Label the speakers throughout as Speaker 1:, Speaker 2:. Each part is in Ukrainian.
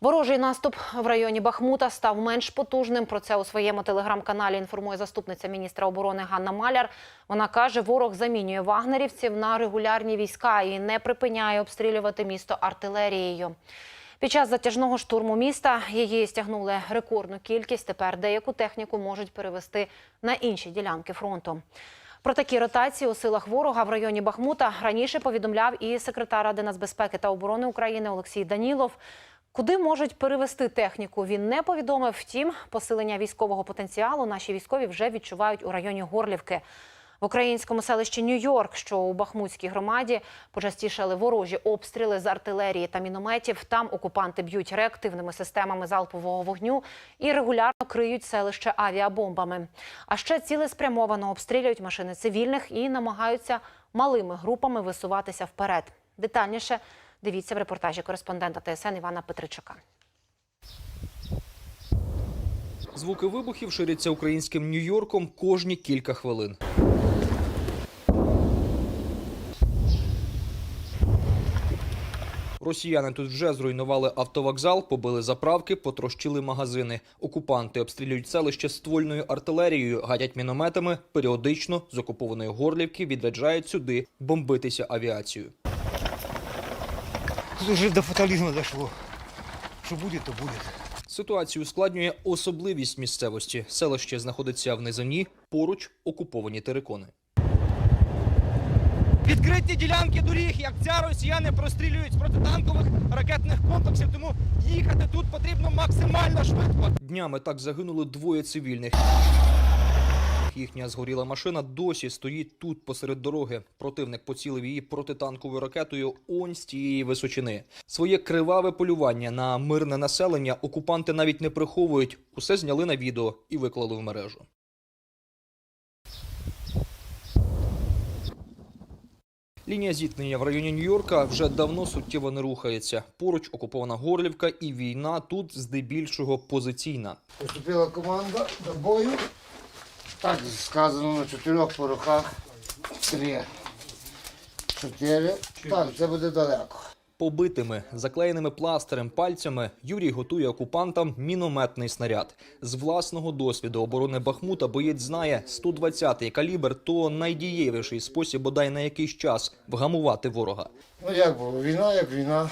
Speaker 1: Ворожий наступ в районі Бахмута став менш потужним. Про це у своєму телеграм-каналі інформує заступниця міністра оборони Ганна Маляр. Вона каже, ворог замінює вагнерівців на регулярні війська і не припиняє обстрілювати місто артилерією. Під час затяжного штурму міста її стягнули рекордну кількість. Тепер деяку техніку можуть перевести на інші ділянки фронту. Про такі ротації у силах ворога в районі Бахмута раніше повідомляв і секретар Ради нацбезпеки та оборони України Олексій Данілов. Куди можуть перевести техніку, він не повідомив. Втім, посилення військового потенціалу наші військові вже відчувають у районі Горлівки. В українському селищі Нью-Йорк, що у Бахмутській громаді, почастішали ворожі обстріли з артилерії та мінометів. Там окупанти б'ють реактивними системами залпового вогню і регулярно криють селище авіабомбами. А ще цілеспрямовано обстрілюють машини цивільних і намагаються малими групами висуватися вперед. Детальніше дивіться в репортажі кореспондента ТСН Івана Петричука.
Speaker 2: Звуки вибухів ширяться українським Нью-Йорком кожні кілька хвилин. Росіяни тут вже зруйнували автовокзал, побили заправки, потрощили магазини. Окупанти обстрілюють селище ствольною артилерією, гадять мінометами. Періодично з окупованої Горлівки відряджають сюди бомбитися авіацією.
Speaker 3: Тут уже до фатализма дошло. Что будет, то будет.
Speaker 2: Ситуацію ускладнює особливість місцевості. Селище знаходиться в низині, поруч окуповані терикони. Відкриті ділянки доріг, як ця росіяни прострілюють з протитанкових ракетних комплексів, тому їхати тут потрібно максимально швидко. Днями так загинули двоє цивільних. Їхня згоріла машина досі стоїть тут посеред дороги. Противник поцілив її протитанковою ракетою он з тієї височини. Своє криваве полювання на мирне населення окупанти навіть не приховують. Усе зняли на відео і виклали в мережу. Лінія зіткнення в районі Нью-Йорка вже давно суттєво не рухається. Поруч окупована Горлівка і війна тут здебільшого позиційна.
Speaker 4: Поступила команда до бою. Так сказано на чотирьох порохах. Три. Чотири. Так, це буде далеко.
Speaker 2: Побитими, заклеєними пластирем пальцями Юрій готує окупантам мінометний снаряд. З власного досвіду оборони Бахмута боєць знає, 120-й калібр то найдієвіший спосіб бодай на якийсь час вгамувати ворога.
Speaker 4: Ну як було? Війна як війна.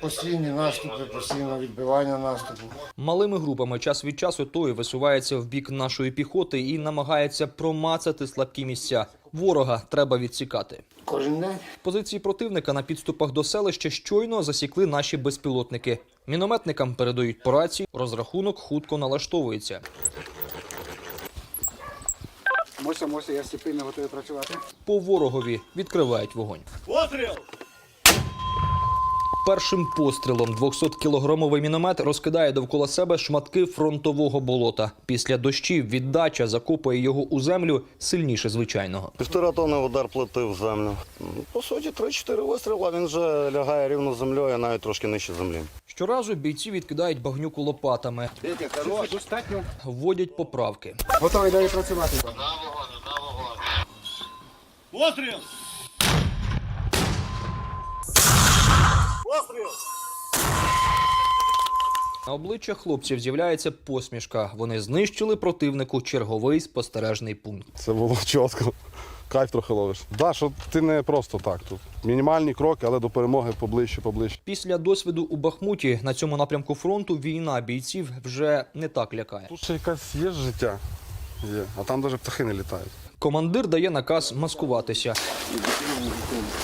Speaker 4: Постійні наступи, постійне відбивання наступу.
Speaker 2: Малими групами час від часу той висувається в бік нашої піхоти і намагається промацати слабкі місця. Ворога треба відсікати.
Speaker 4: Кожен день.
Speaker 2: Позиції противника на підступах до селища щойно засікли наші безпілотники. Мінометникам передають по рації, розрахунок хутко налаштовується.
Speaker 5: Мося, Мося, я степенно готовий працювати.
Speaker 2: По ворогові відкривають вогонь. Першим пострілом 200-кілограмовий міномет розкидає довкола себе шматки фронтового болота. Після дощів віддача закопує його у землю сильніше звичайного.
Speaker 6: Півтора тонни удар плити в землю. Ну, По суті, 3-4 вистріла, він вже лягає рівно з землею, навіть трошки нижче землі.
Speaker 2: Щоразу бійці відкидають багнюку лопатами,
Speaker 5: Достатньо.
Speaker 2: вводять поправки.
Speaker 5: Готовий далі працювати.
Speaker 2: На обличчях хлопців з'являється посмішка. Вони знищили противнику черговий спостережний пункт.
Speaker 7: Це було чітко. Кайф трохи ловиш. Да, що ти не просто так тут. Мінімальні кроки, але до перемоги поближче, поближче.
Speaker 2: Після досвіду у Бахмуті на цьому напрямку фронту війна бійців вже не так лякає.
Speaker 7: Тут ще якась є життя, є, а там навіть птахи не літають.
Speaker 2: Командир дає наказ маскуватися.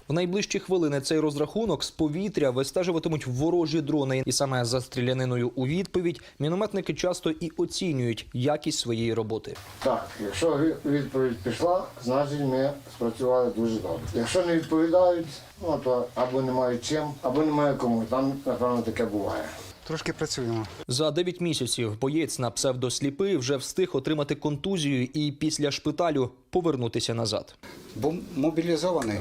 Speaker 2: В найближчі хвилини цей розрахунок з повітря вистежуватимуть ворожі дрони. І саме за стріляниною у відповідь мінометники часто і оцінюють якість своєї роботи.
Speaker 4: Так, якщо відповідь пішла, значить ми спрацювали дуже добре. Якщо не відповідають, ну то або не мають чим, або немає кому. Там, напевно, таке буває.
Speaker 5: Трошки працюємо.
Speaker 2: За 9 місяців боєць на псевдосліпий вже встиг отримати контузію і після шпиталю повернутися назад.
Speaker 5: Був мобілізований.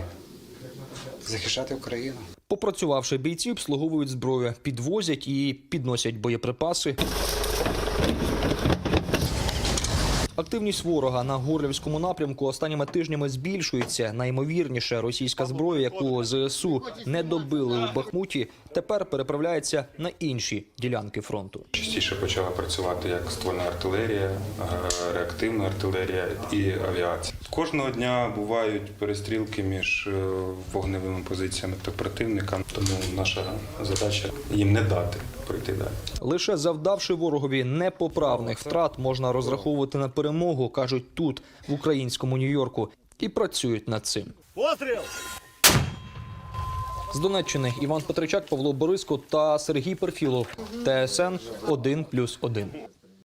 Speaker 5: Захищати Україну.
Speaker 2: Попрацювавши, бійці обслуговують зброю, підвозять і підносять боєприпаси. Активність ворога на горлівському напрямку останніми тижнями збільшується. Найімовірніше, російська зброя, яку ЗСУ не добили у Бахмуті, тепер переправляється на інші ділянки фронту.
Speaker 8: Частіше почала працювати як ствольна артилерія, е, реактивна артилерія і авіація. Кожного дня бувають перестрілки між е, вогневими позиціями та противником, тому наша задача їм не дати пройти далі.
Speaker 2: Лише завдавши ворогові непоправних втрат, можна розраховувати на перемогу, кажуть тут, в українському Нью-Йорку, і працюють над цим. З Донеччини Іван Петричак, Павло Бориско та Сергій Перфілов. ТСН 1+,1.